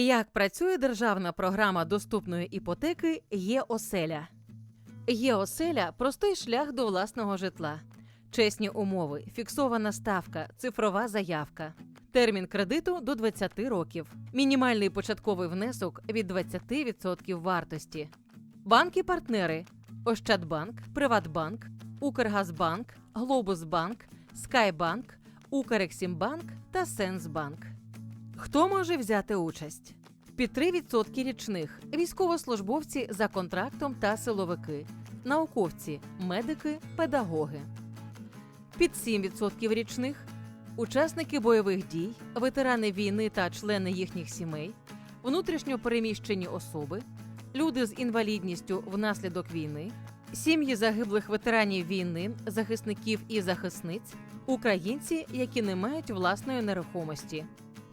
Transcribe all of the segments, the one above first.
Як працює державна програма доступної іпотеки Є-оселя? Є-оселя простий шлях до власного житла. Чесні умови, фіксована ставка, цифрова заявка. Термін кредиту до 20 років. Мінімальний початковий внесок від 20% вартості. Банки-партнери: Ощадбанк, Приватбанк, Укргазбанк, Глобусбанк, Скайбанк, Укрексімбанк та Сенсбанк. Хто може взяти участь? Під 3% річних військовослужбовці за контрактом та силовики, науковці, медики, педагоги. Під 7% річних учасники бойових дій, ветерани війни та члени їхніх сімей, внутрішньо переміщені особи, люди з інвалідністю внаслідок війни, сім'ї загиблих ветеранів війни, захисників і захисниць, українці, які не мають власної нерухомості.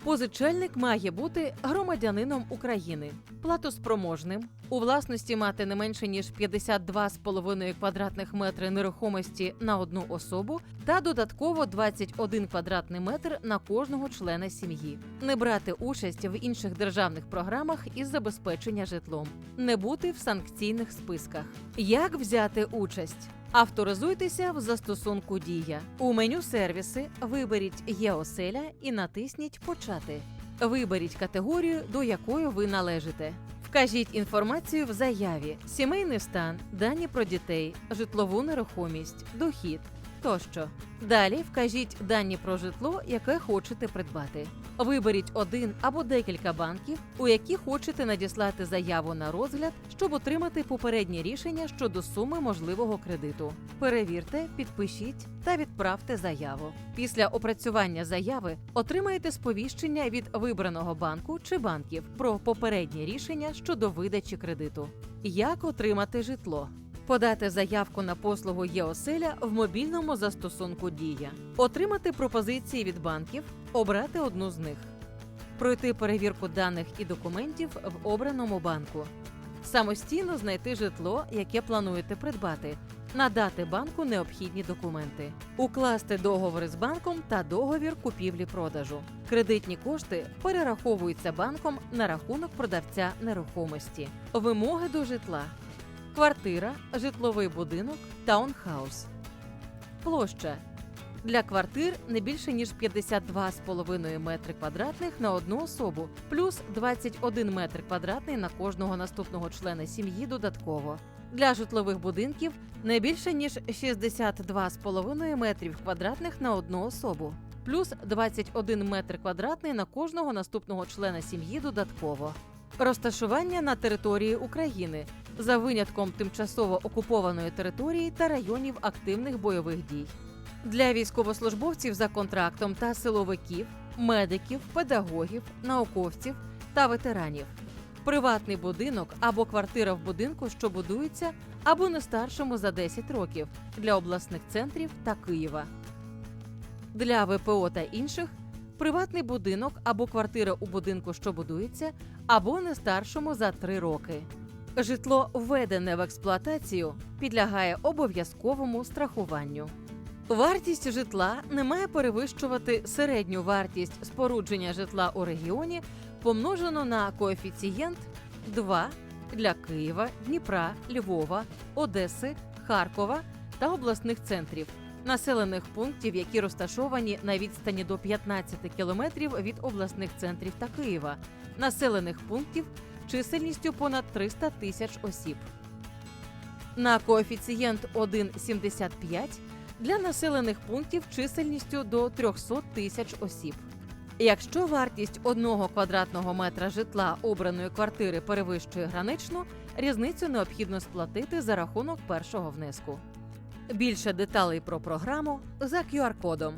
Позичальник має бути громадянином України, платоспроможним, у власності мати не менше ніж 52,5 квадратних метри нерухомості на одну особу та додатково 21 квадратний метр на кожного члена сім'ї, не брати участь в інших державних програмах із забезпечення житлом, не бути в санкційних списках. Як взяти участь? Авторизуйтеся в застосунку Дія. У меню сервіси виберіть Є-оселя і натисніть Почати. Виберіть категорію, до якої ви належите. Вкажіть інформацію в заяві: сімейний стан, дані про дітей, житлову нерухомість, дохід тощо. Далі вкажіть дані про житло, яке хочете придбати. Виберіть один або декілька банків, у які хочете надіслати заяву на розгляд, щоб отримати попереднє рішення щодо суми можливого кредиту. Перевірте, підпишіть та відправте заяву. Після опрацювання заяви отримаєте сповіщення від вибраного банку чи банків про попереднє рішення щодо видачі кредиту. Як отримати житло? Подати заявку на послугу ЄОселя в мобільному застосунку Дія, отримати пропозиції від банків, обрати одну з них, пройти перевірку даних і документів в обраному банку, самостійно знайти житло, яке плануєте придбати, надати банку необхідні документи, укласти договори з банком та договір купівлі-продажу. Кредитні кошти перераховуються банком на рахунок продавця нерухомості. Вимоги до житла. Квартира, житловий будинок, таунхаус. Площа для квартир не більше ніж 52,5 метри квадратних на одну особу, плюс 21 метр квадратний на кожного наступного члена сім'ї додатково. Для житлових будинків не більше ніж 62,5 метрів квадратних на одну особу, плюс 21 метр квадратний на кожного наступного члена сім'ї додатково. Розташування на території України за винятком тимчасово окупованої території та районів активних бойових дій. Для військовослужбовців за контрактом та силовиків, медиків, педагогів, науковців та ветеранів. Приватний будинок або квартира в будинку, що будується, або не старшому за 10 років для обласних центрів та Києва. Для ВПО та інших приватний будинок або квартира у будинку, що будується, або не старшому за 3 роки. Житло, введене в експлуатацію, підлягає обов'язковому страхуванню. Вартість житла не має перевищувати середню вартість спорудження житла у регіоні, помножено на коефіцієнт 2 для Києва, Дніпра, Львова, Одеси, Харкова та обласних центрів, населених пунктів, які розташовані на відстані до 15 кілометрів від обласних центрів та Києва, населених пунктів чисельністю понад 300 тисяч осіб. На коефіцієнт 1,75 для населених пунктів чисельністю до 300 тисяч осіб. Якщо вартість одного квадратного метра житла обраної квартири перевищує граничну, різницю необхідно сплатити за рахунок першого внеску. Більше деталей про програму за QR-кодом.